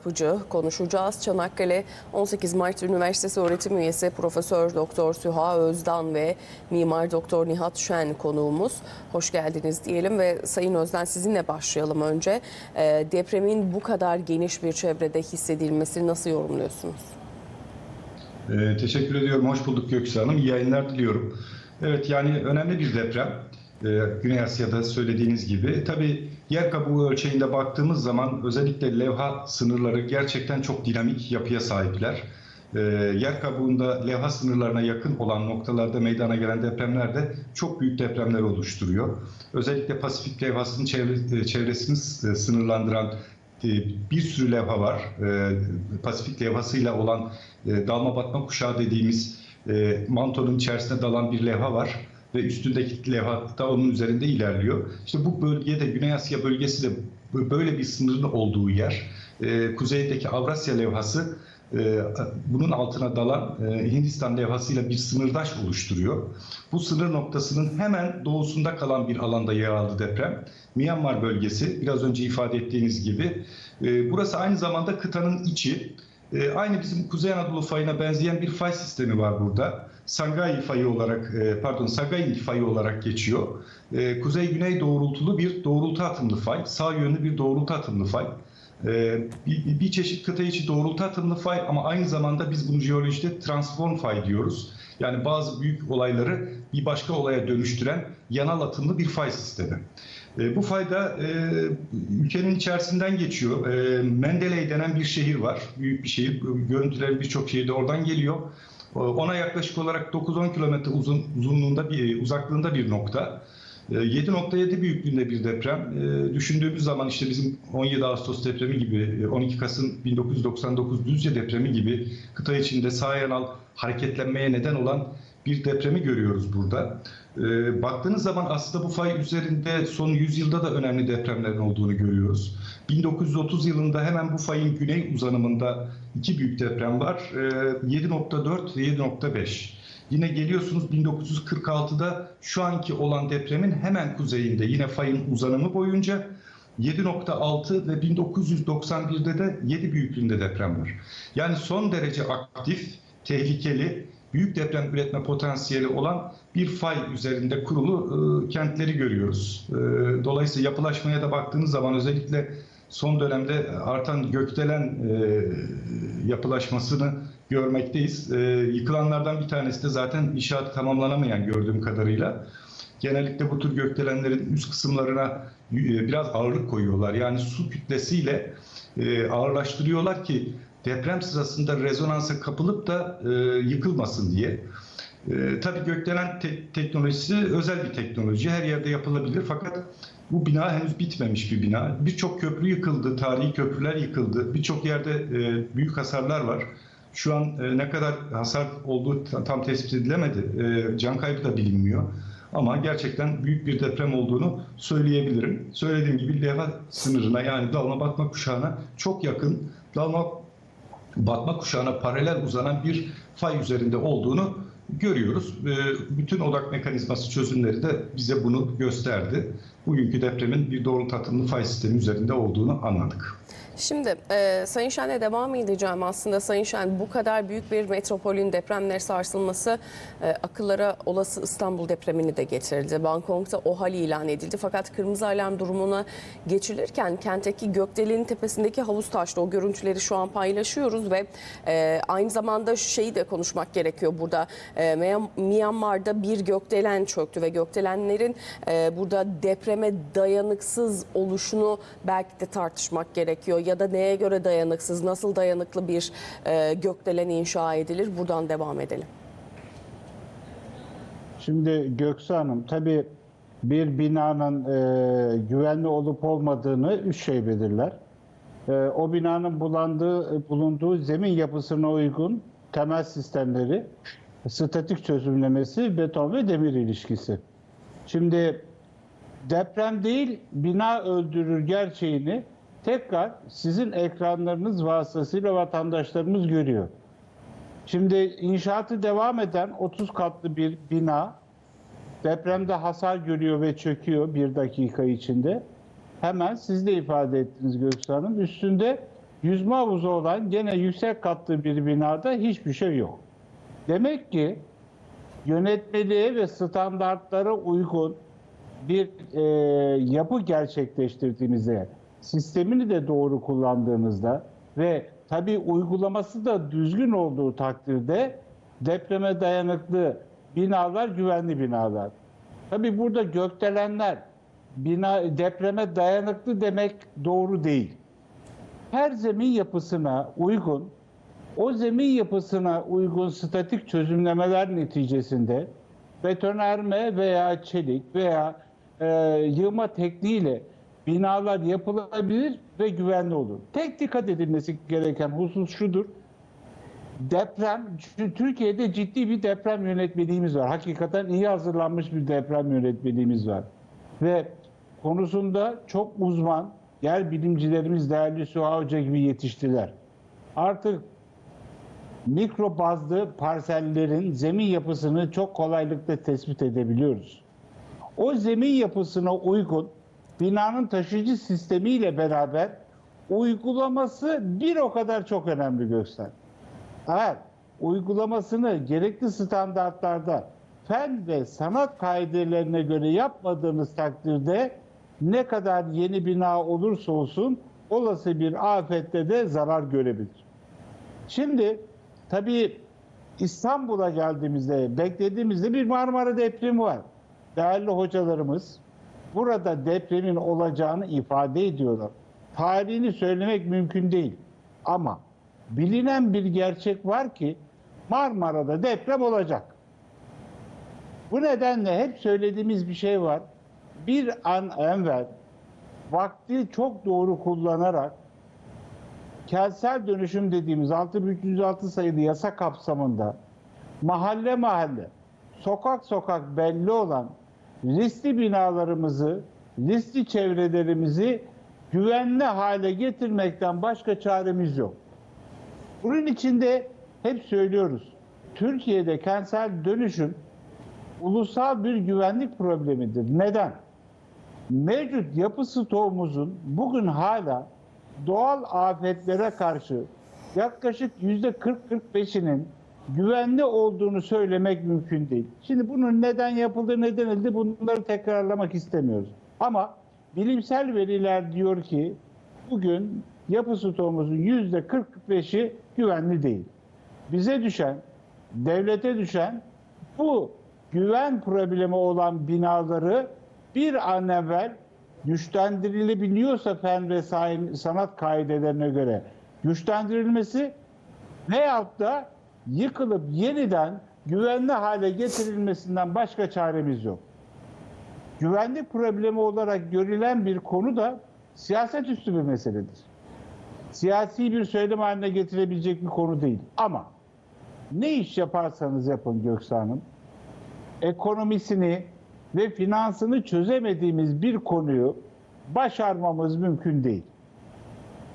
Yapıcı konuşacağız. Çanakkale 18 Mart Üniversitesi öğretim üyesi Profesör Doktor Süha Özdan ve Mimar Doktor Nihat Şen konuğumuz. Hoş geldiniz diyelim ve Sayın Özden sizinle başlayalım önce. Ee, depremin bu kadar geniş bir çevrede hissedilmesini nasıl yorumluyorsunuz? Ee, teşekkür ediyorum. Hoş bulduk Göksu Hanım. İyi yayınlar diliyorum. Evet yani önemli bir deprem. Ee, Güney Asya'da söylediğiniz gibi. Tabii yer kabuğu ölçeğinde baktığımız zaman özellikle levha sınırları gerçekten çok dinamik yapıya sahipler. Ee, yer kabuğunda levha sınırlarına yakın olan noktalarda meydana gelen depremler de çok büyük depremler oluşturuyor. Özellikle Pasifik levhasının çevre, çevresini s- sınırlandıran e, bir sürü levha var. E, Pasifik levhasıyla olan e, dalma batma kuşağı dediğimiz e, mantonun içerisine dalan bir levha var ve üstündeki levha da onun üzerinde ilerliyor. İşte bu bölgede Güney Asya bölgesi de böyle bir sınırın olduğu yer. E, kuzeydeki Avrasya levhası e, bunun altına dalan e, Hindistan levhasıyla bir sınırdaş oluşturuyor. Bu sınır noktasının hemen doğusunda kalan bir alanda yer aldı deprem. Myanmar bölgesi biraz önce ifade ettiğiniz gibi. E, Burası aynı zamanda kıtanın içi. Aynı bizim Kuzey Anadolu fayına benzeyen bir fay sistemi var burada. Sangay fayı olarak, e, pardon Sagaing fayı olarak geçiyor. E, Kuzey-güney doğrultulu bir doğrultu atımlı fay, sağ yönlü bir doğrultu atımlı fay. Ee, bir, çeşit kıta içi doğrultu atımlı fay ama aynı zamanda biz bunu jeolojide transform fay diyoruz. Yani bazı büyük olayları bir başka olaya dönüştüren yanal atımlı bir fay sistemi. Bu fayda e, ülkenin içerisinden geçiyor. E, Mendeley denen bir şehir var. Büyük bir şehir. Görüntüleri birçok şehirde oradan geliyor. E, Ona yaklaşık olarak 9-10 kilometre uzun, uzunluğunda bir uzaklığında bir nokta. E, 7.7 büyüklüğünde bir deprem. E, Düşündüğümüz zaman işte bizim 17 Ağustos depremi gibi, e, 12 Kasım 1999 Düzce depremi gibi kıta içinde sağ yanal hareketlenmeye neden olan bir depremi görüyoruz burada. E, Baktığınız zaman aslında bu fay üzerinde son 100 yılda da önemli depremlerin olduğunu görüyoruz. 1930 yılında hemen bu fayın güney uzanımında iki büyük deprem var. E, 7.4 ve 7.5. Yine geliyorsunuz 1946'da şu anki olan depremin hemen kuzeyinde yine fayın uzanımı boyunca 7.6 ve 1991'de de 7 büyüklüğünde deprem var. Yani son derece aktif, tehlikeli, büyük deprem üretme potansiyeli olan bir fay üzerinde kurulu e, kentleri görüyoruz. E, dolayısıyla yapılaşmaya da baktığınız zaman özellikle son dönemde artan gökdelen e, yapılaşmasını görmekteyiz. Yıkılanlardan bir tanesi de zaten inşaatı tamamlanamayan gördüğüm kadarıyla. Genellikle bu tür gökdelenlerin üst kısımlarına biraz ağırlık koyuyorlar. Yani su kütlesiyle ağırlaştırıyorlar ki deprem sırasında rezonansa kapılıp da e, yıkılmasın diye. E, tabii gökdelen te- teknolojisi özel bir teknoloji. Her yerde yapılabilir fakat bu bina henüz bitmemiş bir bina. Birçok köprü yıkıldı, tarihi köprüler yıkıldı. Birçok yerde e, büyük hasarlar var. Şu an e, ne kadar hasar olduğu ta- tam tespit edilemedi. E, can kaybı da bilinmiyor. Ama gerçekten büyük bir deprem olduğunu söyleyebilirim. Söylediğim gibi levha sınırına yani dalma batma kuşağına çok yakın dalma batma kuşağına paralel uzanan bir fay üzerinde olduğunu görüyoruz. Ee, Bütün odak mekanizması çözümleri de bize bunu gösterdi. Bugünkü depremin bir doğrultu atımlı fay sistemi üzerinde olduğunu anladık. Şimdi e, Sayın Şen'le devam edeceğim aslında. Sayın Şen bu kadar büyük bir metropolün depremleri sarsılması e, akıllara olası İstanbul depremini de getirdi. Bangkok'ta OHAL ilan edildi fakat kırmızı alarm durumuna geçilirken kentteki Gökdelen'in tepesindeki havuz taştı. O görüntüleri şu an paylaşıyoruz ve e, aynı zamanda şeyi de konuşmak gerekiyor burada. E, Myan- Myanmar'da bir gökdelen çöktü ve gökdelenlerin e, burada depreme dayanıksız oluşunu belki de tartışmak gerekiyor. Ya da neye göre dayanıksız, nasıl dayanıklı bir e, gökdelen inşa edilir? Buradan devam edelim. Şimdi Göksu Hanım tabii bir binanın e, güvenli olup olmadığını üç şey belirler. E, o binanın bulandığı, bulunduğu zemin yapısına uygun temel sistemleri, statik çözümlemesi, beton ve demir ilişkisi. Şimdi deprem değil bina öldürür gerçeğini tekrar sizin ekranlarınız vasıtasıyla vatandaşlarımız görüyor. Şimdi inşaatı devam eden 30 katlı bir bina depremde hasar görüyor ve çöküyor bir dakika içinde. Hemen siz de ifade ettiniz Göksu Hanım. Üstünde yüzme havuzu olan gene yüksek katlı bir binada hiçbir şey yok. Demek ki yönetmeliğe ve standartlara uygun bir e, yapı gerçekleştirdiğimizde, sistemini de doğru kullandığımızda ve tabii uygulaması da düzgün olduğu takdirde depreme dayanıklı binalar güvenli binalar. Tabii burada gökdelenler bina depreme dayanıklı demek doğru değil. Her zemin yapısına uygun o zemin yapısına uygun statik çözümlemeler neticesinde betonarme veya çelik veya e, yığma tekniğiyle binalar yapılabilir ve güvenli olur. Tek dikkat edilmesi gereken husus şudur. Deprem, Türkiye'de ciddi bir deprem yönetmeliğimiz var. Hakikaten iyi hazırlanmış bir deprem yönetmeliğimiz var. Ve konusunda çok uzman yer bilimcilerimiz değerli Suha Hoca gibi yetiştiler. Artık mikro bazlı parsellerin zemin yapısını çok kolaylıkla tespit edebiliyoruz. O zemin yapısına uygun binanın taşıyıcı sistemiyle beraber uygulaması bir o kadar çok önemli Göksel. Eğer uygulamasını gerekli standartlarda fen ve sanat kaidelerine göre yapmadığınız takdirde ne kadar yeni bina olursa olsun olası bir afette de zarar görebilir. Şimdi tabii İstanbul'a geldiğimizde, beklediğimizde bir Marmara depremi var. Değerli hocalarımız burada depremin olacağını ifade ediyorlar. Tarihini söylemek mümkün değil. Ama bilinen bir gerçek var ki Marmara'da deprem olacak. Bu nedenle hep söylediğimiz bir şey var. Bir an evvel vakti çok doğru kullanarak kentsel dönüşüm dediğimiz 6306 sayılı yasa kapsamında mahalle mahalle, sokak sokak belli olan riskli binalarımızı, riskli çevrelerimizi güvenli hale getirmekten başka çaremiz yok. Bunun içinde hep söylüyoruz. Türkiye'de kentsel dönüşüm ulusal bir güvenlik problemidir. Neden? Mevcut yapı stoğumuzun bugün hala doğal afetlere karşı yaklaşık yüzde 40-45'inin güvenli olduğunu söylemek mümkün değil. Şimdi bunun neden yapıldı, neden edildi bunları tekrarlamak istemiyoruz. Ama bilimsel veriler diyor ki bugün yapı stoğumuzun yüzde 40-45'i güvenli değil. Bize düşen, devlete düşen bu güven problemi olan binaları bir an evvel güçlendirilebiliyorsa fen ve sanat kaidelerine göre güçlendirilmesi veyahut da yıkılıp yeniden güvenli hale getirilmesinden başka çaremiz yok. Güvenlik problemi olarak görülen bir konu da siyaset üstü bir meseledir. Siyasi bir söylem haline getirebilecek bir konu değil. Ama ne iş yaparsanız yapın Göksu Hanım, ekonomisini ve finansını çözemediğimiz bir konuyu başarmamız mümkün değil.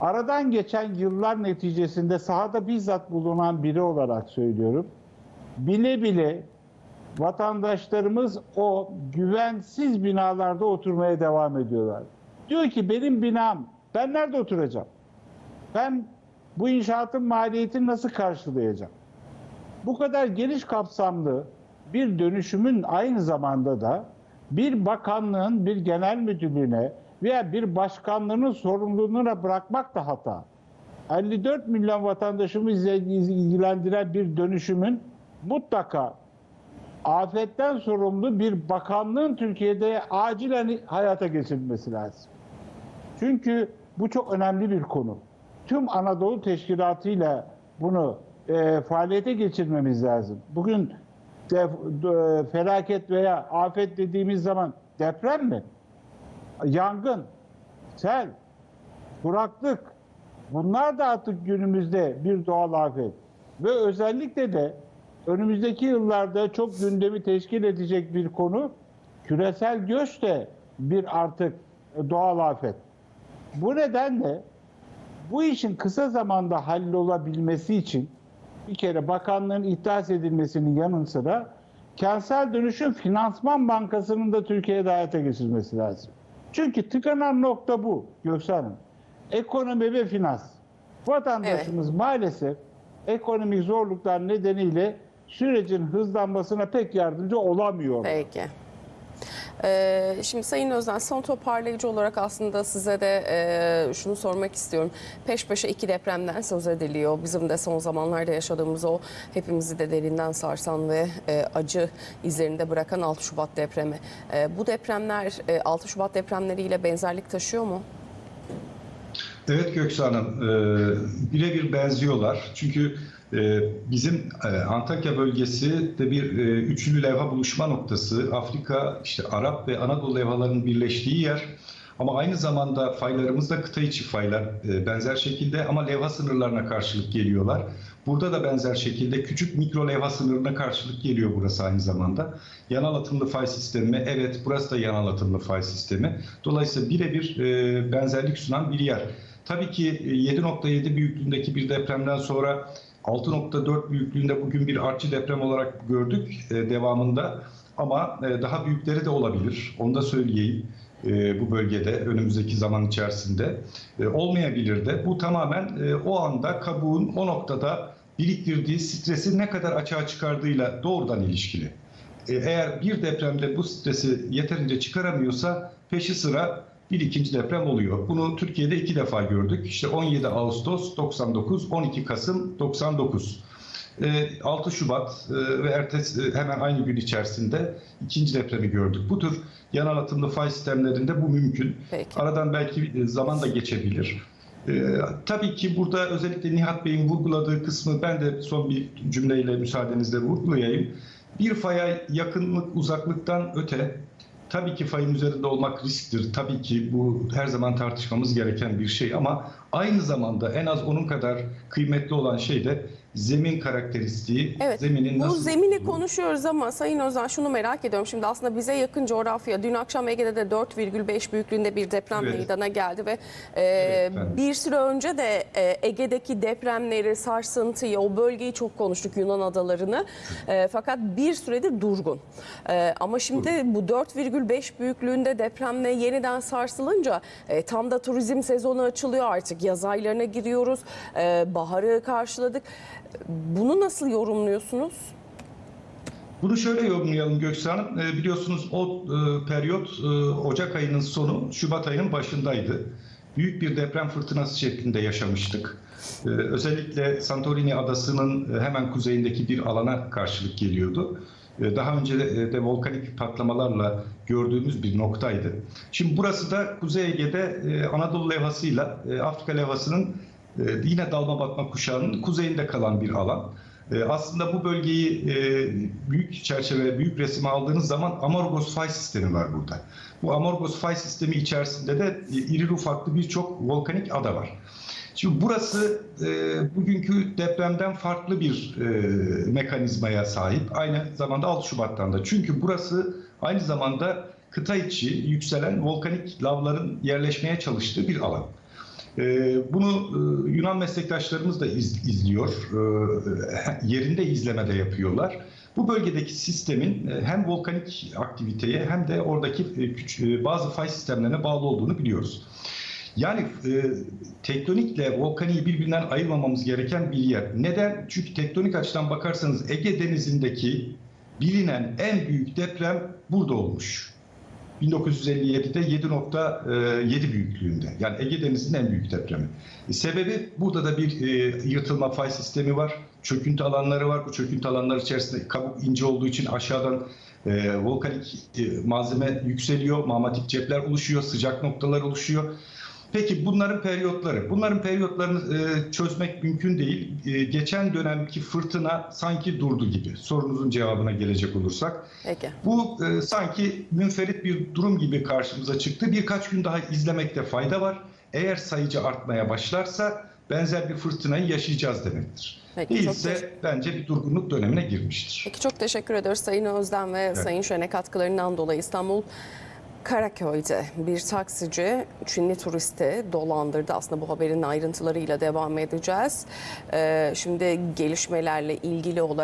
Aradan geçen yıllar neticesinde sahada bizzat bulunan biri olarak söylüyorum. Bile bile vatandaşlarımız o güvensiz binalarda oturmaya devam ediyorlar. Diyor ki benim binam, ben nerede oturacağım? Ben bu inşaatın maliyetini nasıl karşılayacağım? Bu kadar geniş kapsamlı bir dönüşümün aynı zamanda da bir bakanlığın bir genel müdürlüğüne veya bir başkanlığının sorumluluğuna bırakmak da hata. 54 milyon vatandaşımızı ilgilendiren bir dönüşümün mutlaka afetten sorumlu bir bakanlığın Türkiye'de acilen hayata geçirilmesi lazım. Çünkü bu çok önemli bir konu. Tüm Anadolu Teşkilatı ile bunu e, faaliyete geçirmemiz lazım. Bugün de, de, felaket veya afet dediğimiz zaman deprem mi? Yangın, sel, kuraklık bunlar da artık günümüzde bir doğal afet. Ve özellikle de önümüzdeki yıllarda çok gündemi teşkil edecek bir konu küresel göç de bir artık doğal afet. Bu nedenle bu işin kısa zamanda hallolabilmesi için bir kere bakanlığın ihdas edilmesinin yanı sıra kentsel dönüşüm finansman bankasının da Türkiye'de hayata geçirmesi lazım. Çünkü tıkanan nokta bu Göksel Hanım. Ekonomi ve finans. Vatandaşımız maalesef ekonomik zorluklar nedeniyle sürecin hızlanmasına pek yardımcı olamıyor. Peki. Ee, şimdi Sayın Özen son toparlayıcı olarak aslında size de e, şunu sormak istiyorum. Peş peşe iki depremden söz ediliyor. Bizim de son zamanlarda yaşadığımız o hepimizi de derinden sarsan ve e, acı izlerinde bırakan 6 Şubat depremi. E, bu depremler e, 6 Şubat depremleriyle benzerlik taşıyor mu? Evet Göksu Hanım, e, birebir benziyorlar. Çünkü e, bizim e, Antakya bölgesi de bir e, üçlü levha buluşma noktası. Afrika, işte Arap ve Anadolu levhalarının birleştiği yer. Ama aynı zamanda faylarımız da kıta içi faylar e, benzer şekilde ama levha sınırlarına karşılık geliyorlar. Burada da benzer şekilde küçük mikro levha sınırına karşılık geliyor burası aynı zamanda. Yanal atımlı fay sistemi, evet burası da yanal atımlı fay sistemi. Dolayısıyla birebir benzerlik sunan bir yer. Tabii ki e, 7.7 büyüklüğündeki bir depremden sonra 6.4 büyüklüğünde bugün bir artçı deprem olarak gördük e, devamında. Ama e, daha büyükleri de olabilir. Onu da söyleyeyim e, bu bölgede önümüzdeki zaman içerisinde. Olmayabilir de. Bu tamamen o anda kabuğun o noktada biriktirdiği stresi ne kadar açığa çıkardığıyla doğrudan ilişkili. Eğer bir depremde bu stresi yeterince çıkaramıyorsa peşi sıra bir ikinci deprem oluyor. Bunu Türkiye'de iki defa gördük. İşte 17 Ağustos 99, 12 Kasım 99. E, 6 Şubat e, ve ertesi e, hemen aynı gün içerisinde ikinci depremi gördük. Bu tür yanal atımlı fay sistemlerinde bu mümkün. Peki. Aradan belki bir zaman da geçebilir. Ee, tabii ki burada özellikle Nihat Bey'in vurguladığı kısmı ben de son bir cümleyle müsaadenizle vurgulayayım. Bir faya yakınlık uzaklıktan öte tabii ki fayın üzerinde olmak risktir. Tabii ki bu her zaman tartışmamız gereken bir şey ama aynı zamanda en az onun kadar kıymetli olan şey de zemin karakteristiği, Evet. zeminin Bu nasıl zemini konuşuyoruz ama Sayın Özen şunu merak ediyorum. Şimdi aslında bize yakın coğrafya dün akşam Ege'de de 4,5 büyüklüğünde bir deprem Evet. meydana geldi ve e, efendim. bir süre önce de e, Ege'deki depremleri, sarsıntıyı, o bölgeyi çok konuştuk Yunan adalarını. E, fakat bir süredir durgun. E, ama şimdi bu 4,5 büyüklüğünde depremle yeniden sarsılınca e, tam da turizm sezonu açılıyor artık. Yaz aylarına giriyoruz. E, baharı karşıladık. Bunu nasıl yorumluyorsunuz? Bunu şöyle yorumlayalım Göksu Hanım. Ee, biliyorsunuz o e, periyot e, Ocak ayının sonu, Şubat ayının başındaydı. Büyük bir deprem fırtınası şeklinde yaşamıştık. Ee, özellikle Santorini adasının e, hemen kuzeyindeki bir alana karşılık geliyordu. Ee, daha önce de, de volkanik patlamalarla gördüğümüz bir noktaydı. Şimdi burası da Kuzey Ege'de e, Anadolu levhasıyla e, Afrika levhasının e, yine dalma batma kuşağının kuzeyinde kalan bir alan. E, Aslında bu bölgeyi e, büyük çerçeve, büyük resime aldığınız zaman Amorgos fay sistemi var burada. Bu Amorgos fay sistemi içerisinde de irili ufaklı birçok volkanik ada var. Şimdi burası e, bugünkü depremden farklı bir e, mekanizmaya sahip. Aynı zamanda 6 Şubat'tan da. Çünkü burası aynı zamanda kıta içi yükselen volkanik lavların yerleşmeye çalıştığı bir alan. Ee, Bunu e, Yunan meslektaşlarımız da iz- izliyor. Ee, Yerinde izleme de yapıyorlar. Bu bölgedeki sistemin e, hem volkanik aktiviteye hem de oradaki e, bazı fay sistemlerine bağlı olduğunu biliyoruz. Yani e, tektonikle volkaniği birbirinden ayırmamamız gereken bir yer. Neden? Çünkü tektonik açıdan bakarsanız Ege Denizi'ndeki bilinen en büyük deprem burada olmuş. 1957'de 7.7 büyüklüğünde. Yani Ege Denizi'nin en büyük depremi. E, sebebi burada da bir e, yırtılma fay sistemi var. Çöküntü alanları var. Bu çöküntü alanları içerisinde kabuk ince olduğu için aşağıdan e, volkanik malzeme yükseliyor. Mamatik cepler oluşuyor. Sıcak noktalar oluşuyor. Peki bunların periyotları. Bunların periyotlarını e, çözmek mümkün değil. E, geçen dönemki fırtına sanki durdu gibi. Sorunuzun cevabına gelecek olursak. Peki. Bu e, sanki münferit bir durum gibi karşımıza çıktı. Birkaç gün daha izlemekte fayda var. Eğer sayıcı artmaya başlarsa benzer bir fırtınayı yaşayacağız demektir. Peki, Değilse bence bir durgunluk dönemine girmiştir. Peki çok teşekkür ediyoruz Sayın Özden ve Sayın Şen'e katkılarından dolayı İstanbul Karaköy'de bir taksici Çinli turisti dolandırdı. Aslında bu haberin ayrıntılarıyla devam edeceğiz. Ee, şimdi gelişmelerle ilgili olarak